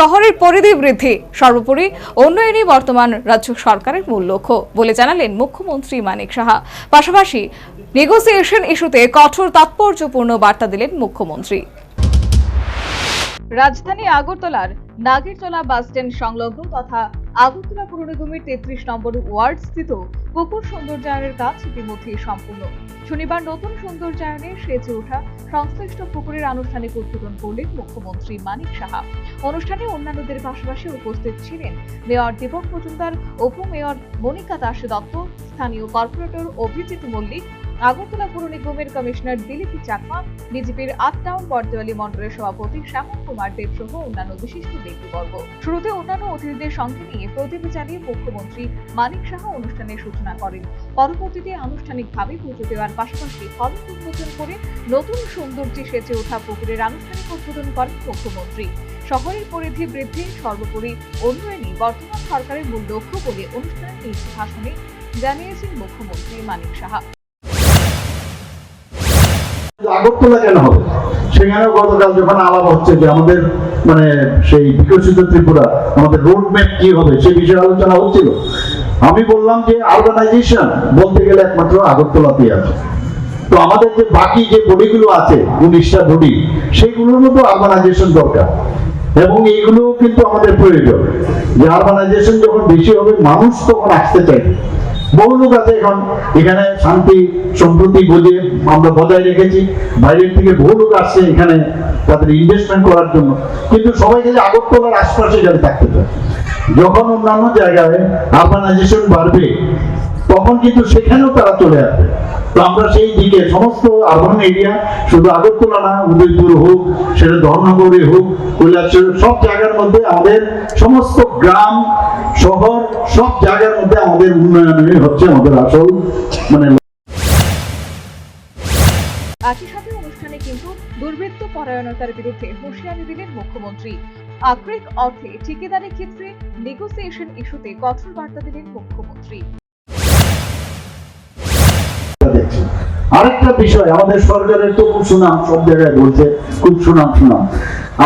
শহরের পরিধি বৃদ্ধি। সর্বোপরি উন্নয়নই বর্তমান রাজ্য সরকারের মূল লক্ষ্য বলে জানালেন মুখ্যমন্ত্রী মানিক সাহা। পাশাপাশি নেগোসিয়েশন ইস্যুতে কঠোর তাৎপর্যপূর্ণ বার্তা দিলেন মুখ্যমন্ত্রী। রাজধানী আগরতলার নাগেরতলা বাসস্ট্যান্ড সংলগ্ন তথা আগরতলা পুর নিগমের তেত্রিশ নম্বর ওয়ার্ড স্থিত পুকুর সৌন্দর্যায়নের কাজ ইতিমধ্যেই সম্পূর্ণ। শনিবার নতুন সৌন্দর্যায়নে সেজে ওঠা সংশ্লিষ্ট পুকুরের আনুষ্ঠানিক উদ্বোধন করলেন মুখ্যমন্ত্রী মানিক সাহা। অনুষ্ঠানে অন্যান্যদের পাশাপাশি উপস্থিত ছিলেন মেয়র দীপক মজুমদার উপমেয়র মনিকা দাস দত্ত, স্থানীয় কর্পোরেটর অভিজিৎ মল্লিক আগরতলা পুর নিগমের কমিশনার দিলীপ চাকমা, বিজেপির আট টাউন বর্দোয়ালি মন্ডলের সভাপতি শ্যামল কুমার দেব সহ অন্যান্য বিশিষ্ট ব্যক্তিবর্গ। শুরুতে অন্যান্য অতিথিদের সঙ্গে নিয়ে প্রদীপ জ্বালিয়ে মুখ্যমন্ত্রী মানিক সাহা অনুষ্ঠানের সূচনা করেন। পরবর্তীতে আনুষ্ঠানিকভাবে পুজো দেওয়ার পাশাপাশি ফলক উদ্বোধন করে নতুন সৌন্দর্যে সেচে ওঠা পুকুরের আনুষ্ঠানিক উদ্বোধন করেন মুখ্যমন্ত্রী। শহরের পরিধি বৃদ্ধি সর্বোপরি উন্নয়নই বর্তমান সরকারের মূল লক্ষ্য বলে অনুষ্ঠানের নিজ ভাষণে জানিয়েছেন মুখ্যমন্ত্রী মানিক সাহা। আগরতলা কেন হবে? সেখানেও গতকাল যখন আলাপ হচ্ছে যে আমাদের মানে সেই বিকশিত ত্রিপুরা, আমাদের রোড ম্যাপ কি হবে সে বিষয়ে আলোচনা হচ্ছিল। আমি বললাম যে অর্গানাইজেশন বলতে গেলে একমাত্র আগরতলাতেই আছে। তো আমাদের যে বাকি যে বডিগুলো আছে, উনিশটা বডি সেইগুলোর মতো অর্গানাইজেশন দরকার। এবং এইগুলো কিন্তু আমাদের প্রয়োজন। যে আরবানাইজেশন যখন বেশি হবে, মানুষ তখন আসতে চাইবে। বহু লোক আছে এখন। এখানে শান্তি, সম্প্রতি বুঝে আমরা বজায় রেখেছি। বাইরের থেকে বহু লোক আসছে এখানে তাদের ইনভেস্টমেন্ট করার জন্য। কিন্তু সবাই গেলে আগরতলার আশপাশে যাতে থাকতে চায়। যখন অন্যান্য জায়গায় আরবানাইজেশন বাড়বে, তখন কিন্তু সেখানেও তারা চলে আসবে। তো আমরা সেই দিকে সমস্ত আরবান এরিয়া শুধু আগরতলা না, উদয়পুর হোক, সেটা ধর্মনগরে হোক কৈলাসর সব জায়গার মধ্যে আমাদের সমস্ত গ্রাম শহর সব জায়গার মধ্যে আমাদের উন্নয়নই হচ্ছে আমাদের আসল মানে একই সাথে অনুষ্ঠানে কিন্তু দুর্বৃত্ত পরায়ণতার বিরুদ্ধে হুঁশিয়ারি দিলেন মুখ্যমন্ত্রী। আক্রিক অর্থে ঠিকাদারি ক্ষেত্রে নেগোসিয়েশন ইস্যুতে কঠোর বার্তা দিলেন মুখ্যমন্ত্রী। আরেকটা বিষয় আমাদের সরকারের তো খুব সুনাম সব জায়গায় বলছে খুব সুনাম সুনাম।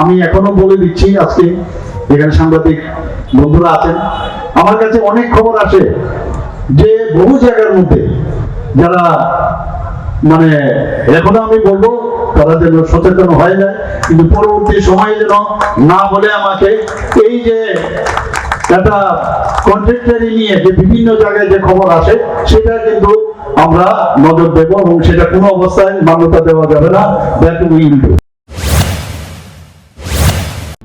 আমি এখনও বলে দিচ্ছি আজকে এখানে সাংবাদিক বন্ধুরা আছেন আমার কাছে অনেক খবর আসে যে বহু জায়গার মধ্যে যারা মানে এখনও আমি বলব, তারা যেন সচেতন হয়ে যায় কিন্তু পরবর্তী সময়ে যেন না বলে আমাকে এই যে একটা কন্ট্রাক্টারি নিয়ে যে বিভিন্ন জায়গায় যে খবর আসে, সেটা কিন্তু আমরা নজর দেব এবং সেটা কোনো অবস্থায় মান্যতা দেওয়া যাবে না দ্যাট উইল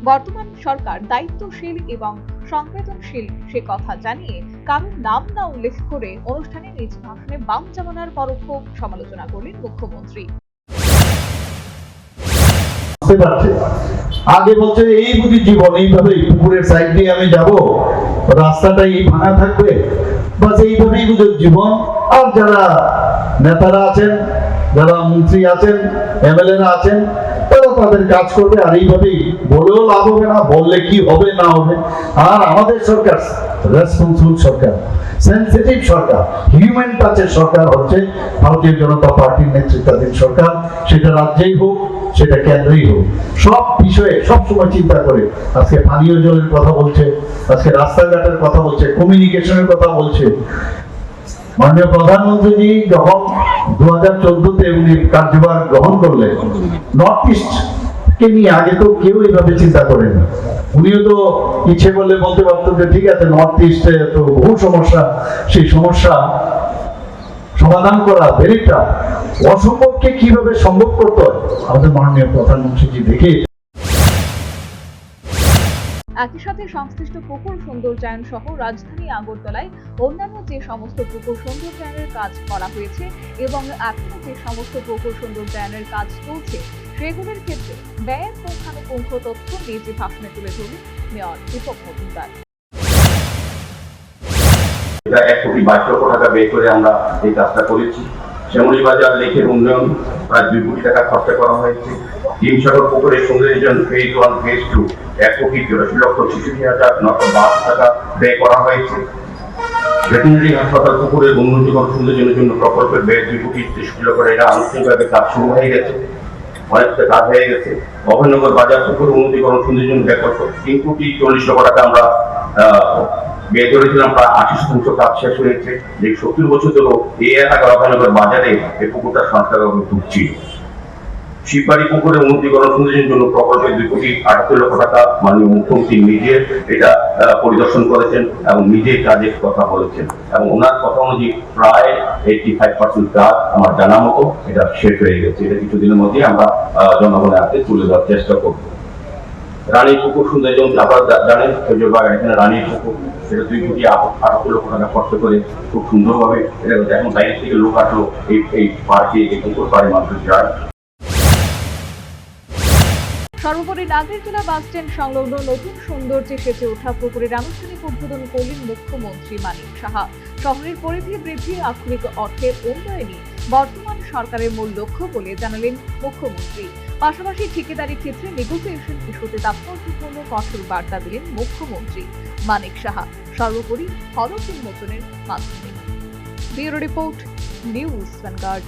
বর্তমান সরকার দায়িত্বশীল এবং সংবেদনশীল, সে কথা জানিয়ে কারোর নাম না উল্লেখ করে অনুষ্ঠানে নিজ ভাষণে বাম জামানার পরোক্ষ সমালোচনা করলেন মুখ্যমন্ত্রী। আগে বলছে, এই বুঝি জীবন, এইভাবে পুকুরের সাইড দিয়ে আমি যাব, রাস্তাটা এই ভাঙা থাকবে, বাস এইভাবেই বুঝো জীবন। আর যারা নেতারা আছেন, যারা মন্ত্রী আছেন, এমএলএরা আছেন তারা তাদের কাজ করবে, আর এইভাবেই বলেও লাভ হবে না, বললে কি হবে, না হবে। আর আমাদের সরকার রেসপন্সিবল সরকার সেন্সিটিভ সরকার হিউম্যান টাচের সরকার হচ্ছে ভারতীয় জনতা পার্টির নেতৃত্বাধীন সরকার। সেটা রাজ্যেই হোক, সেটা কেন্দ্রেই হোক। সব বিষয়ে সব সময় চিন্তা করে আজকে পানীয় জলের কথা বলছে, আজকে রাস্তাঘাটের কথা বলছে কমিউনিকেশনের কথা বলছে। মাননীয় প্রধানমন্ত্রীজি যখন দু হাজার চোদ্দতে উনি কার্যভার গ্রহণ করলেন। নর্থ ইস্ট কে নিয়ে আগে তো কেউ এইভাবে চিন্তা করেন উনিও তো ইচ্ছে করলে বলতে পারতো যে ঠিক আছে নর্থ ইস্টে তো বহু সমস্যা, সেই সমস্যা সমাধান করা ভেরিটা অসম্ভবকে কীভাবে সম্ভব করতে হয়? আমাদের মাননীয় প্রধানমন্ত্রীজি দেখে একই সাথে সংশ্লিষ্ট পুকুর সৌন্দর্যায়ন সহ রাজধানী আগরতলায় অন্যান্য যে সমস্ত পুকুর সৌন্দর্যায়নের কাজ করা হয়েছে এবং এখনও যে সমস্ত পুকুর সৌন্দর্যায়নের কাজ চলছে, সেগুলির ক্ষেত্রে ব্যয়ের পুঙ্খানুপুঙ্খ তথ্য নিজে ভাষণে তুলে ধরলেন মেয়র দীপক মজুমদার। এক কোটি বাইশ লক্ষ টাকা ব্যয় করে আমরা এই কাজটা করেছি। শ্যামলী বাজার লেকের উন্নয়ন, প্রায় দুই কোটি টাকা খরচা করা হয়েছে। হিমসাগর পুকুরের সৌন্দর্যজন ফেজ ওয়ান ফেজ টু এক কোটি তিরাশি লক্ষ ছেষট্টি হাজার নশো বাহাত্তর টাকা ব্যয় করা হয়েছে। ভেটেরিনারি হাসপাতাল পুকুরের উন্নতিকরণ সৌন্দর্যের জন্য প্রকল্পের ব্যয় দুই কোটি তেষট্টি লক্ষ টাকা। আনুষ্ঠানিকভাবে কাজ শুরু হয়ে গেছে। অনেকটা কাজ হয়ে গেছে। অভয়নগর বাজার পুকুর উন্নতিকরণ সৌন্দর্য ব্যাপার তিন কোটি চল্লিশ লক্ষ টাকা আমরা ব্যয় করেছিলাম, প্রায় আশি শতাংশ কাজ শেষ হয়েছে যে সত্তর বছর ধরে এই এলাকার অভয়নগর বাজারে এই পুকুরটা সংস্কার ঢুকছিল শিববাড়ি পুকুরের উন্নতিকরণ সৌন্দর্যের জন্য প্রকল্পে দুই কোটি আটাত্তর লক্ষ টাকা মাননীয় মুখ্যমন্ত্রী নিজে এটা পরিদর্শন করেছেন এবং নিজে কাজের কথা বলেছেন। এবং ওনার কথা অনুযায়ী প্রায় এইটি ফাইভ পার্সেন্ট কাজ আমার জানা মতো এটা শেষ হয়ে গেছে। এটা কিছুদিনের মধ্যে আমরা জনগণের হাতে তুলে দেওয়ার চেষ্টা করব। রানী পুকুর সুন্দর যেমন আপনারা জানেন সূর্য বাগান এখানে রানী পুকুর সেটা দুই কোটি আটাত্তর লক্ষ টাকা খরচ করে খুব সুন্দরভাবে এটা এখন বাইরে থেকে লোক আসলো এই এই পার্কে, এই পুকুর পাড়ে মানুষ যায় সর্বোপরি নাগরিকতলা বাস স্ট্যান্ড সংলগ্ন নতুন সৌন্দর্যে সেজে ওঠা পুকুরের আনুষ্ঠানিক উদ্বোধন করলেন মুখ্যমন্ত্রী মানিক সাহা। শহরের পরিধি বৃদ্ধি, আক্ষরিক অর্থের উন্নয়নই বর্তমান সরকারের মূল লক্ষ্য বলে জানালেন মুখ্যমন্ত্রী। পাশাপাশি ঠিকাদারি ক্ষেত্রে নেগোসিয়েশন ইস্যুতে তাৎপর্যপূর্ণ কঠোর বার্তা দিলেন মুখ্যমন্ত্রী মানিক সাহা। সর্বোপরি হরফ উন্মোচনের মাধ্যমে। Bureau report, news Vanguard.